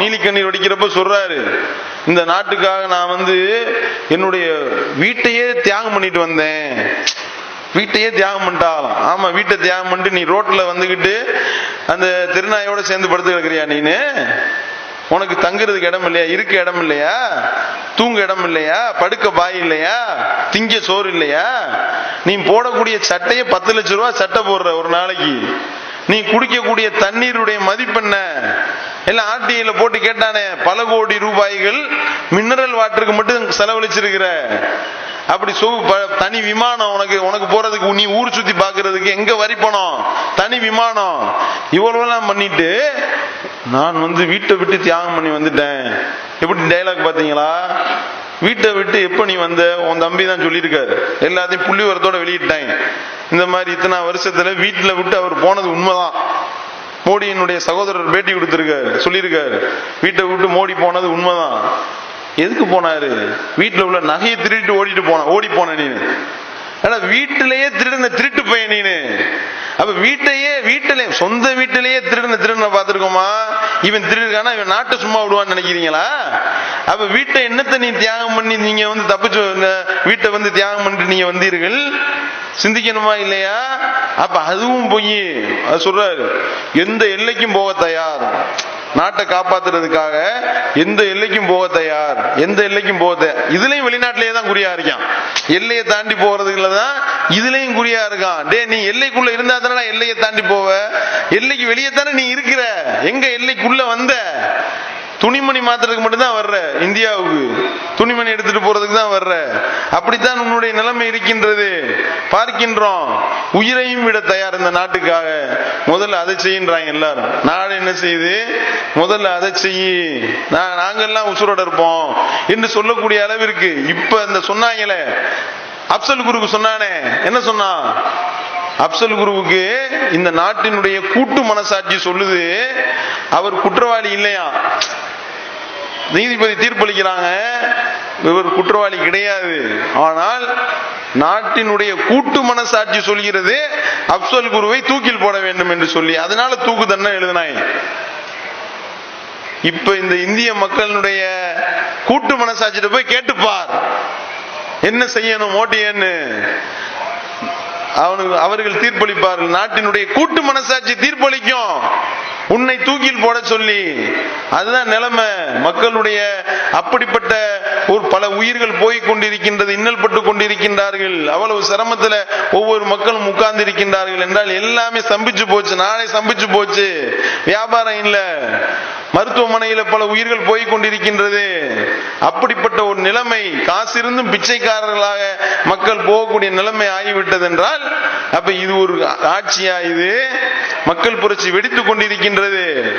நீலிக்கண்ணீர் வடிக்கிறப்ப சொல்றாரு. இந்த நாட்டுக்காக நான் வந்து என்னுடைய வீட்டையே தியாகம் பண்ணிட்டு வந்தேன். வீட்டையே தியாகம் பண்ணிட்டாலாம் ஆமா வீட்டை தியாகம் பண்ணிட்டு நீ ரோட்ல வந்துகிட்டு அந்த திருநாயோட சேர்ந்து படுத்து கிடக்குறியா நீனு? உனக்கு தங்குறதுக்கு இடம் இல்லையா? இருக்க இடம் இல்லையா? தூங்க இடம் இல்லையா? படுக்க பாய் இல்லையா? திங்க சோறு இல்லையா? நீ போடக்கூடிய சட்டையே பத்து லட்ச ரூபா சட்டை போடுற ஒரு நாளைக்கு. நீ குடிக்கக்கூடிய தண்ணீருடைய மதிப்பென்ன? எல்லாம் ஆர்டிஐல போட்டு கேட்டானே பல கோடி ரூபாய்கள் மினரல் வாட்டருக்கு மட்டும் செலவழிச்சிருக்கிற. அப்படி சொ ப- தனி விமானம் உனக்கு உனக்கு போறதுக்கு நீ ஊர் சுத்தி பாக்குறதுக்கு எங்க வரி பணம்? தனி விமானம். இவ்வளவுலாம் பண்ணிட்டு நான் வந்து வீட்டை விட்டு தியாகம் பண்ணி வந்துட்டேன். எப்படி டைலாக் பாத்தீங்களா வீட்டை விட்டு எப்ப நீ வந்த? உன் தம்பி தான் சொல்லியிருக்காரு. எல்லாத்தையும் புள்ளி வரத்தோட வெளியிட்டேன். இந்த மாதிரி இத்தனை வருஷத்துல வீட்டுல விட்டு அவர் போனது உண்மைதான். மோடியினுடைய சகோதரர் பேட்டி கொடுத்திருக்காரு சொல்லியிருக்காரு. வீட்டை விட்டு மோடி போனது உண்மைதான். எதுக்கு போனாரு? வீட்டில் உள்ள நகையை திருட்டு ஓடிட்டு போன ஓடி போன நீ ஆனா வீட்டிலேயே திருடின திருட்டு பையன் நீனு. அப்ப வீட்டையே வீட்டிலே சொந்த வீட்டிலேயே திருடின திருடனை பார்த்துருக்கோமா? இவன் திருடுக்கானா இவன் நாட்டை சும்மா விடுவான்னு நினைக்கிறீங்களா? அப்ப வீட்டை என்னத்தை நீ தியாகம் பண்ணி நீங்க வந்து தப்பிச்சு வீட்டை வந்து தியாகம் பண்ணிட்டு நீங்க வந்தீர்கள்? சிந்திக்கணுமா இல்லையா? அப்ப அதுவும் பொய். அது சொல்றாரு எந்த எல்லைக்கும் போக தயார். நாட்டை காப்பாத்துறதுக்காக எந்த எல்லைக்கும் போக தயார். எந்த எல்லைக்கும் போக தயார். இதுலயும் வெளிநாட்டிலேயே தான் குறியா இருக்கான். எல்லையை தாண்டி போறதுக்குள்ள தான் இதுலயும் குறியா இருக்கான். டே நீ எல்லைக்குள்ள இருந்தா தானே எல்லையை தாண்டி போவ? எல்லைக்கு வெளியே தானே நீ இருக்கிற? எங்க எல்லைக்குள்ள வந்த? துணிமணி மாத்துறதுக்கு மட்டும்தான் வர்ற இந்தியாவுக்கு. துணிமணி எடுத்துட்டு போறதுக்கு தான் வர்ற. அப்படித்தான் உன்னுடைய நிலைமை இருக்கின்றது. பார்க்கின்றோம். உயிரையும் விட தயார் இந்த நாட்டுக்காக. முதல்ல அதை செய்யின்றாங்க எல்லாரும். நாடு என்ன செய்யுது? முதல்ல அதை செய்யி. நான் நாங்கெல்லாம் உசுரோட இருப்போம் என்று சொல்லக்கூடிய அளவிற்கு இப்ப இந்த சொன்னாங்களே. அப்சல் குருக்கு சொன்னானே. என்ன சொன்னான் அப்சல் குருவுக்கு இந்த நாட்டினுடைய கூட்டு மனசாட்சி சொல்லுது. அவர் குற்றவாளி இல்லையா நீதிபதி தீர்ப்பளிக்கிறாங்க இவர் குற்றவாளி கிடையாது. ஆனால் நாட்டினுடைய கூட்டு மனசாட்சி சொல்கிறது அப்சல் குருவை தூக்கில் போட வேண்டும் என்று சொல்லி அதனால தூக்கு தண்டனை எழுதினாய். இப்ப இந்த இந்திய மக்களுடைய கூட்டு மனசாட்சியிட்ட போய் கேட்டுப்பார். என்ன செய்யணும் ஓட்டியன்னு அவனுக்கு அவர்கள் தீர்ப்பளிப்பார்கள். நாட்டினுடைய கூட்டு மனசாட்சி தீர்ப்பளிக்கும். உன்னை தூக்கில் போட சொல்லி அதுதான் நிலைமை. மக்களுடைய அப்படிப்பட்ட ஒரு பல உயிர்கள் போய் கொண்டிருக்கின்றது இன்னல் பட்டு கொண்டிருக்கின்றார்கள். அவ்வளவு சிரமத்தில் ஒவ்வொரு மக்களும் உட்கார்ந்து இருக்கின்றார்கள் என்றால் எல்லாமே சம்பிச்சு போச்சு. நாளை சம்பிச்சு போச்சு. வியாபாரம் இல்லை. மருத்துவமனையில் பல உயிர்கள் போய் கொண்டிருக்கின்றது. அப்படிப்பட்ட ஒரு நிலைமை காசிருந்தும் பிச்சைக்காரர்களாக மக்கள் போகக்கூடிய நிலைமை ஆகிவிட்டது என்றால் அப்ப இது ஒரு ஆட்சியா இது? மக்கள் புரட்சி வெடித்துக் கொண்டிருக்கின்றது.